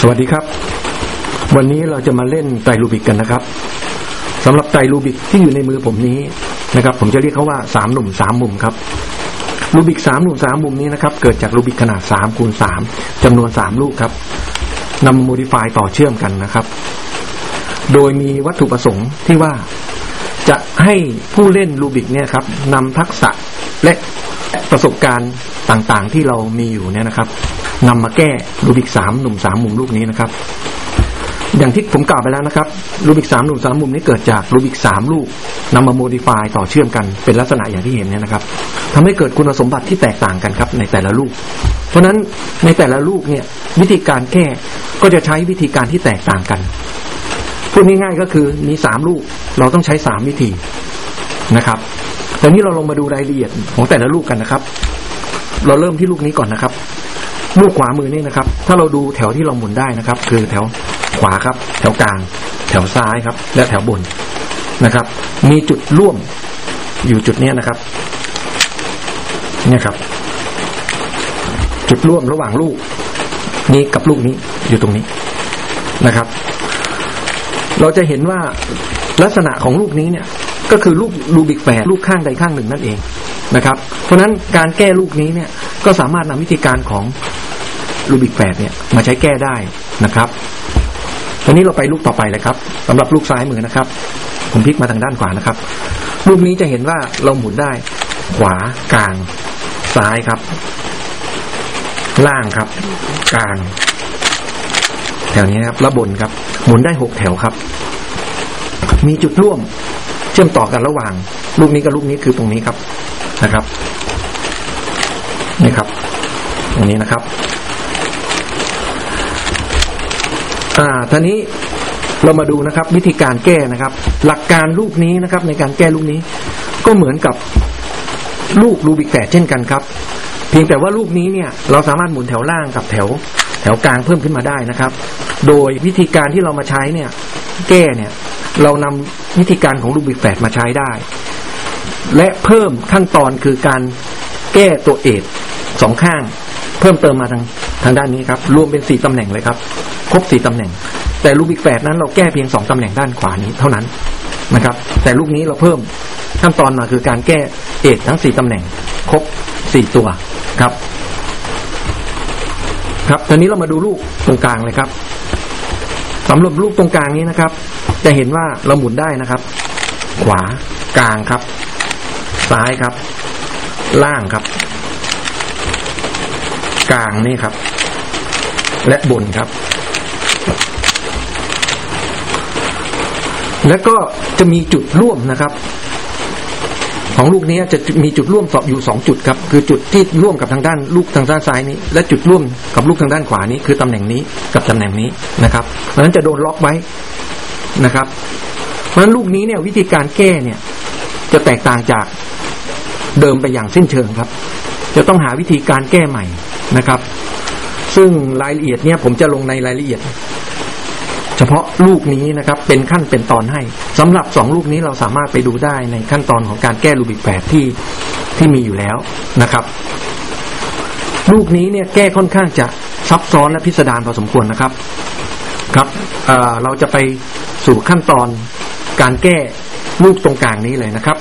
สวัสดีครับ วันนี้เราจะมาเล่นไตรรูบิกกันนะครับสำหรับไตรรูบิกที่อยู่ในมือผมนี้นะครับ ผมจะเรียกเขาว่าสามหนุ่มสามมุมครับรูบิกสามหนุ่มสามมุมนี้นะครับ เกิดจากรูบิกขนาดสามคูณสามจำนวนสามลูกครับนำมาโมดิฟายต่อเชื่อมกันนะครับ โดยมีวัตถุประสงค์ที่ว่าจะให้ผู้เล่นรูบิกเนี่ยครับนำทักษะและ ประสบการณ์ต่างๆที่เรามีอยู่เนี่ยนะครับนำมาแก้รูบิกสามหนุ่มสามมุมลูกนี้นะครับ อย่างที่ผมกล่าวไปแล้วนะครับ รูบิกสามหนุ่มสามมุมนี้เกิดจากรูบิกสามลูกนำมาโมดิฟายต่อเชื่อมกันเป็นลักษณะอย่างที่เห็นเนี่ยนะครับทำให้เกิดคุณสมบัติที่แตกต่างกันครับในแต่ละลูก เพราะฉะนั้นในแต่ละลูกเนี่ยวิธีการแก้ก็จะใช้วิธีการที่แตกต่างกันพูดง่ายๆก็คือมีสามลูกเราต้องใช้สามวิธีนะครับ ตอนนี้เราลงมาดูรายละเอียดของแต่ละลูกกันนะครับ เราเริ่มที่ลูกนี้ก่อนนะครับ ลูกขวามือนี่นะครับ ถ้าเราดูแถวที่เราหมุนได้นะครับ คือแถวขวาครับ แถวกลาง แถวซ้ายครับ และแถวบนนะครับ มีจุดร่วมอยู่จุดนี้นะครับ เนี่ยครับ จุดร่วมระหว่างลูก นี้กับลูกนี้อยู่ตรงนี้นะครับ เราจะเห็นว่าลักษณะของลูกนี้เนี่ย ก็คือลูกรูบิกแฝดลูกข้างใดข้างหนึ่งนั่นเองนะครับ เพราะฉะนั้นการแก้ลูกนี้เนี่ยก็สามารถนำวิธีการของรูบิกแฝดเนี่ยมาใช้แก้ได้นะครับทีนี้เราไปลูกต่อไปเลยครับสำหรับลูกซ้ายมือนะครับ ผมพลิกมาทางด้านขวานะครับ ลูกนี้จะเห็นว่าเราหมุนได้ ขวากลาง ซ้ายครับ ล่างครับ กลาง แถวนี้ครับแล้วบนครับ หมุนได้หกแถวครับ มีจุดร่วม ชื่อมต่อกันระหว่าง ลูกนี้กับลูกนี้คือตรงนี้ครับนะครับนี่ครับตรงนี้นะครับ อ่าท่านี้เรามาดูนะครับ วิธีการแก้นะครับ หลักการลูกนี้นะครับ ในการแก้ลูกนี้ ก็เหมือนกับลูกรูบิกแฝดเช่นกันครับ เพียงแต่ว่าลูกนี้เนี่ย เราสามารถหมุนแถวล่างกับแถว แถวกลางเพิ่มขึ้นมาได้นะครับ โดยวิธีการที่เรามาใช้เนี่ย แก้เนี่ย เรานำวิธีการของรูบิกแฝดมาใช้ได้ และเพิ่มขั้นตอนคือการแก้ตัวเอทสองข้าง เพิ่มเติมมาทางทางด้านนี้ครับ รวมเป็นสี่ตำแหน่งเลยครับครบสี่ตำแหน่ง แต่ลูกบิกแฝดนั้นเราแก้เพียงสองตำแหน่งด้านขวานี้เท่านั้นนะครับ แต่ลูกนี้เราเพิ่มขั้นตอนมาคือการแก้เอกทั้งสี่ตำแหน่ง ครบสี่ตัวครับ ครับตอนนี้เรามาดูลูกตรงกลางเลยครับสำหรับลูกตรงกลางนี้นะครับ จะเห็นว่าเราหมุนได้นะครับ ขวากลางครับ ซ้ายครับ ล่างครับ กลางนี่ครับ และบนครับ แล้วก็จะมีจุดร่วมนะครับของลูกนี้จะมีจุดร่วมสอยู่สองจุดครับ คือจุดที่ร่วมกับทางด้านลูกทางด้านซ้ายนี้ และจุดร่วมกับลูกทางด้านขวานี้ คือตำแหน่งนี้กับตำแหน่งนี้นะครับเพราะฉะนั้นจะโดนล็อกไว้ นะครับ เพราะฉะนั้นลูกนี้เนี่ยวิธีการแก้เนี่ย จะแตกต่างจากเดิมไปอย่างสิ้นเชิงครับ จะต้องหาวิธีการแก้ใหม่นะครับ ซึ่งรายละเอียดเนี่ย ผมจะลงในรายละเอียด เฉพาะลูกนี้นะครับ เป็นขั้นเป็นตอนให้สำหรับสองลูกนี้เราสามารถไปดูได้ในขั้นตอนของการแก้รูบิกแฝดที่ที่มีอยู่แล้วนะครับ ลูกนี้เนี่ยแก้ค่อนข้างจะซับซ้อนและพิสดารพอสมควรนะครับ ครับเเราจะไปสู่ขั้นตอนการแก้ลูกตรงกลางนี้เลยนะครับ